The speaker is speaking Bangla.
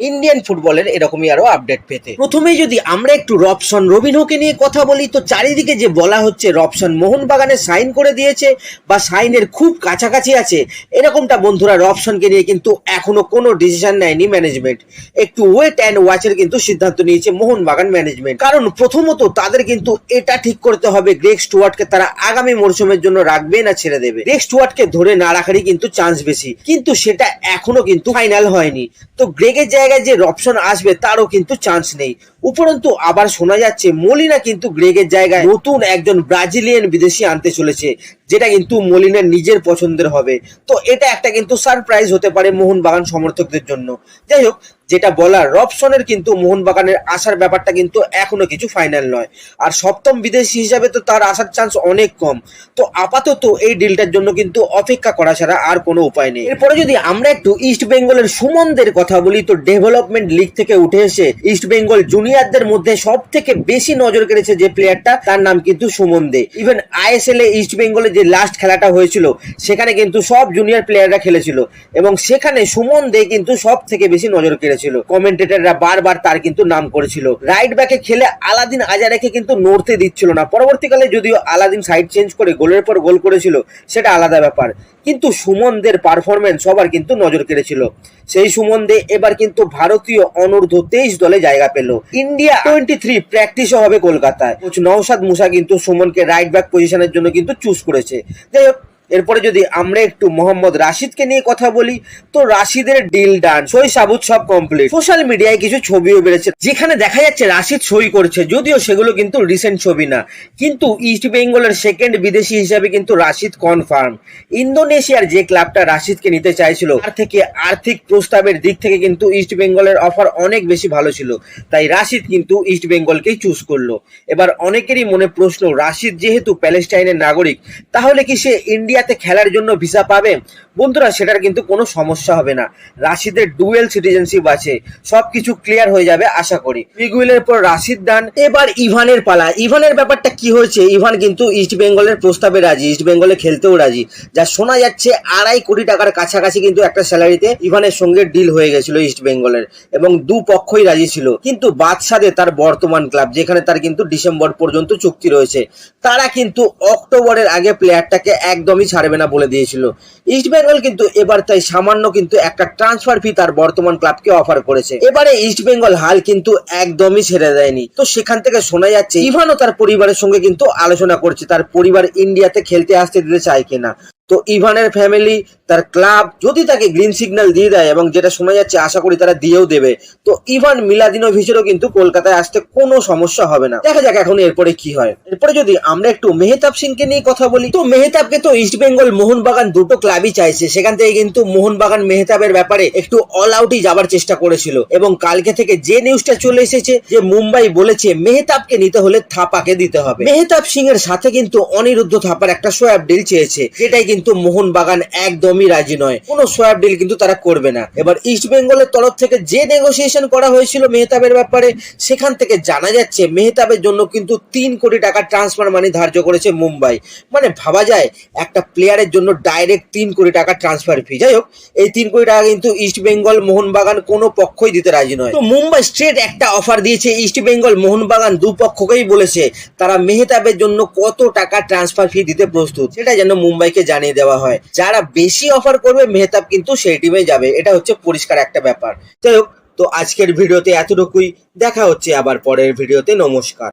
ইন্ডিয়ান ফুটবলের এরকমই আরও আপডেট পেতে। প্রথমেই যদি আমরা একটু রবসন রবিনহোকে নিয়ে কথা বলি, তো চারিদিকে যে বলা হচ্ছে রবসন মোহনবাগানে সাইন করে দিয়েছে বা সাইনের খুব কাছাকাছি আছে, এরকমটা বন্ধুরা রবসনকে নিয়ে কিন্তু এখনও কোনো ডিসিশন নেয়নি ম্যানেজমেন্ট একটু ওয়েট অ্যান্ড ওয়াচের কিন্তু সিদ্ধান্ত নিয়েছে মোহনবাগান ম্যানেজমেন্ট কারণ প্রথমত তাদের কিন্তু এটা ঠিক করতে হবে গ্রেক স্টুয়ার্টকে তারা আগামী মরশুমের জন্য রাখবে না ছেড়ে দেবে। গ্রেক স্টুয়ার্টকে ধরে না রাখারই কিন্তু চান্স বেশি। কিন্তু সেটা এখনও কিন্তু ফাইনাল হয়নি। তো গ্রেগের জায়গায় যে রপশন আসবে তারও কিন্তু চান্স নেই। উপরন্তু আবার শোনা যাচ্ছে মলিনা কিন্তু গ্রেগের জায়গায় নতুন একজন ব্রাজিলিয়ান বিদেশি আনতে চলেছে, যেটা কিন্তু মলিনার নিজের পছন্দের হবে। তো এটা একটা কিন্তু সারপ্রাইজ হতে পারে মোহনবাগান সমর্থকদের জন্য। যাই হোক, যেটা বলার, রবসনের কিন্তু মোহনবাগানের আসার ব্যাপারটা কিন্তু এখনও কিছু ফাইনাল নয়। আর সপ্তম বিদেশি হিসাবে তো তার আসার চান্স অনেক কম। তো আপাতত এই ডিলটার জন্য কিন্তু অপেক্ষা করা ছাড়া আর কোনো উপায় নেই। এরপরে যদি আমরা একটু ইস্ট বেঙ্গলের সুমনদের কথা বলি, তো ডেভেলপমেন্ট লিগ থেকে উঠে এসে ইস্ট বেঙ্গল জুনিয়রদের মধ্যে সব থেকে বেশি নজর কেড়েছে যে প্লেয়ারটা তার নাম কিন্তু সুমন দে। ইভেন আইএসএল এ ইস্ট বেঙ্গলের যে লাস্ট খেলাটা হয়েছিল, সেখানে কিন্তু সব জুনিয়র প্লেয়াররা খেলেছিল। এবং সেখানে সুমন দে কিন্তু সব থেকে বেশি নজর কেড়েছিল। কমেন্টেটররা বারবার তার কিন্তু নাম করেছিল। রাইট ব্যাকে খেলে আলাদিন আজারেকে কিন্তু নড়তে দিচ্ছিল না। পরবর্তীকালে যদিও আলাদিন সাইড চেঞ্জ করে গোলের পর গোল করেছিল, সেটা আলাদা ব্যাপার। কিন্তু সুমনদের পারফরমেন্স সবার কিন্তু নজর কেড়েছিল। সেই সুমন দে এবার কিন্তু ভারতীয় অনূর্ধ্ব তেইশ দলে জায়গা পেল। ইন্ডিয়া। টোয়েন্টি থ্রি প্র্যাকটিসও হবে কলকাতায়। কোচ নওশাদ মুসা কিন্তু সুমনকে রাইট ব্যাক পজিশনের জন্য কিন্তু চুজ করেছে। যাই হোক এরপরে যদি আমরা একটু মোহাম্মদ রাশিদকে নিয়ে কথা বলি, তো রাশিদের ডিল ডান সই সাবুত সব কমপ্লিট সোশ্যাল মিডিয়ায় কিছু ছবিও বেড়েছে, যেখানে দেখা যাচ্ছে রাশিদ সই করছে, যদিও সেগুলো কিন্তু রিসেন্ট ছবি না। কিন্তু ইস্ট বেঙ্গলের সেকেন্ড বিদেশি হিসাবে কিন্তু রাশিদ কনফার্ম ইন্দোনেশিয়ার যে ক্লাবটা রাশিদকে নিতে চাইছিল, তার থেকে আর্থিক প্রস্তাবের দিক থেকে কিন্তু ইস্ট বেঙ্গলের অফার অনেক বেশি ভালো ছিল। তাই রাশিদ কিন্তু ইস্ট বেঙ্গলকেই চুজ করল। এবার অনেকেরই মনে প্রশ্ন, রাশিদ যেহেতু প্যালেস্টাইনের নাগরিক, তাহলে কি সে ইন্ডিয়াতে খেলার জন্য ভিসা পাবে, বন্ধুরা সেটার কিন্তু কোনো সমস্যা হবে না। রাশিদের ডুয়েল সিটিজেনশিপ আছে, সবকিছু ক্লিয়ার হয়ে যাবে, আশা করি। মিগুয়েলের পর রাশিদ দান, এবার ইভানের পালা। ইভানের ব্যাপারটা কি হয়েছে? ইভান কিন্তু ইস্ট বেঙ্গলের প্রস্তাবে রাজি ইস্ট বেঙ্গলে খেলতেও রাজি। যা শোনা যাচ্ছে, আড়াই কোটি টাকার কাছাকাছি কিন্তু একটা স্যালারিতে ইভানের সঙ্গে ডিল হয়ে গেছিল ইস্ট বেঙ্গলের এবং দু পক্ষই রাজি ছিল। কিন্তু বাদশাদে তার বর্তমান ক্লাব যেখানে তার কিন্তু ডিসেম্বর পর্যন্ত চুক্তি রয়েছে, তারা কিন্তু অক্টোবরের আগে প্লেয়ারটাকে একদমই ছাড়বে না বলে দিয়েছিল। ইস্ট বেঙ্গল কিন্তু এবার তাই সামান্য কিন্তু একটা ট্রান্সফার ফি তার বর্তমান ক্লাবকে অফার করেছে। এবারে ইস্ট বেঙ্গল হাল কিন্তু একদমই ছেড়ে দেয়নি। তো সেখান থেকে শোনা যাচ্ছে, ইভানও তার পরিবারের সঙ্গে কিন্তু আলোচনা করছে, তার পরিবার ইন্ডিয়াতে খেলতে আসতে দিতে চায় কিনা। তো ইভানের ফ্যামিলি তার ক্লাব যদি তাকে গ্রিন সিগন্যাল দিয়ে দেয় এবং যেটা শোনা যাচ্ছে, আশা করি তারা দিয়েও দেবে। তো ইভান মিলাদিনোভিচেরও কিন্তু কলকাতায় আসতে কোনো সমস্যা হবে না। দেখা যাক এখন এরপরে কি হয়। এরপরে যদি আমরা একটু মেহতাব সিংকে নিয়ে কথা বলি, তো মেহতাবকে তো ইস্ট বেঙ্গল মোহনবাগান দুটো ক্লাবই চাইছে। সেখান থেকে কিন্তু মোহনবাগান মেহতাবের ব্যাপারে একটু অল আউটই যাবার চেষ্টা করেছিল। এবং কালকে থেকে যে নিউজটা চলে এসেছে, যে মুম্বাই বলেছে মেহতাবকে নিতে হলে থাপাকে দিতে হবে। মেহতাব সিং এর সাথে কিন্তু অনিরুদ্ধ থাপার একটা সোয়াব ডিল চেয়েছে, যেটাই কিন্তু মোহনবাগান একদমই রাজি নয়। কোনো সোয়াব ডিল কিন্তু তারা করবে না। এবার ইস্ট বেঙ্গলের তরফ থেকে যে নেগোসিয়েশন করা হয়েছিল মেহতাবের ব্যাপারে, সেখান থেকে জানা যাচ্ছে মেহতাবের জন্য কিন্তু তিন কোটি টাকা ট্রান্সফার মানি ধার্য করেছে মুম্বাই। মানে ভাবা যায়, একটা প্লেয়ারের জন্য ডাইরেক্ট তিন কোটি টাকা ট্রান্সফার ফি যাই হোক, এই তিন কোটি টাকা কিন্তু ইস্ট বেঙ্গল মোহনবাগান কোনো পক্ষই দিতে রাজি নয়। তো মুম্বাই স্ট্রেট একটা অফার দিয়েছে ইস্ট বেঙ্গল মোহনবাগান দু পক্ষকেই বলেছে, তারা মেহতাবের জন্য কত টাকা ট্রান্সফার ফি দিতে প্রস্তুত? সেটা যেন মুম্বাইকে জানিয়ে দেওয়া হয়। যারা বেশি অফার করবে, মেহতাব কিন্তু সেই টিমে যাবে। এটা হচ্ছে পরিষ্কার একটা ব্যাপার। যাই হোক, তো আজকের ভিডিওতে এতটুকুই। দেখা হচ্ছে আবার পরের ভিডিওতে। নমস্কার।